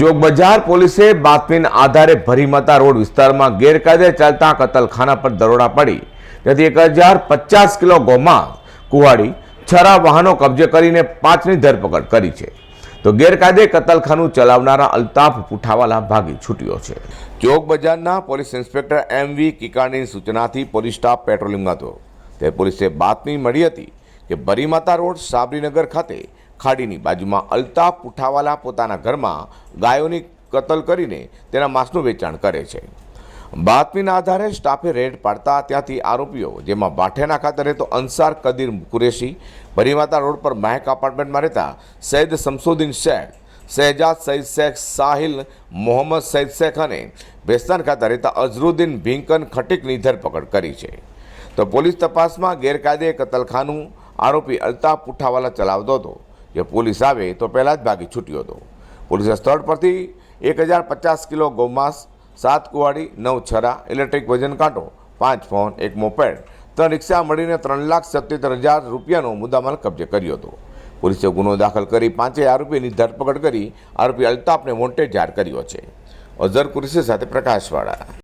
ચોક પોલીસે બાતમીના આધારે ભરીમાતા રોડ વિસ્તારમાં ગેરકાયદે ચાલતા કતલખાના પર દરોડા પડી. તેથી એક હજાર પચાસ કિલો ગોમાંસ કુવાડી, છરા વાહનો કબજે કરીને પાંચની ધરપકડ કરી છે. તો ગેરકાયદે કતલખાનું ચલાવનારા અલ્તાફ પુઠાવાલા ભાગી છૂટ્યો છે. ચોક બજારના પોલીસ ઇન્સ્પેક્ટર એમ વી કિકાણીની સૂચનાથી પોલીસ સ્ટાફ પેટ્રોલિંગમાં હતો. તે પોલીસે બાતમી મળી હતી કે ભરીમાતા રોડ સાબરીનગર ખાતે ખાડીની બાજુમાં અલ્તાફ પુઠાવાલા પોતાના ઘરમાં ગાયોની કતલ કરીને તેના માંસનું વેચાણ કરે છે. બાતમીના આધારે સ્ટાફે રેડ પાડતા ત્યાંથી આરોપીઓ, જેમાં ભાઠેના ખાતે રહેતો અંસાર કદીર કુરેશી, ભરીમાતા રોડ પર મહેક અપાર્ટમેન્ટમાં રહેતા said Shamsuddin Sheikh, Shahzad said Sheikh Sahil, Mohammad said Sheikh અને ભેસ્તાન ખાતે રહેતા અઝરુદ્દીન ભીંકન ખટીકની ધરપકડ કરી છે. તો પોલીસ તપાસમાં ગેરકાયદે કતલખાનું આરોપી અલ્તાફ પુઠાવાલા ચલાવતો હતો. જે પોલીસ આવે તો પહેલાં જ ભાગી છૂટ્યો હતો. પોલીસે સ્થળ પરથી એક હજાર પચાસ કિલો ગૌમાંસ સાત કુવાડી, નવ છરા, ઇલેક્ટ્રિક વજન કાંટો, પાંચ ફોન, એક મોપેડ, ત્રણ રિક્ષા મળીને ત્રણ લાખ સત્યોતેર હજાર રૂપિયાનો મુદ્દામાલ કબજે કર્યો હતો. પોલીસે ગુનો દાખલ કરી પાંચેય આરોપીની ધરપકડ કરી આરોપી અલ્તાફને વોન્ટેડ જાહેર કર્યો છે. અઝર કુરેશી સાથે પ્રકાશવાળા.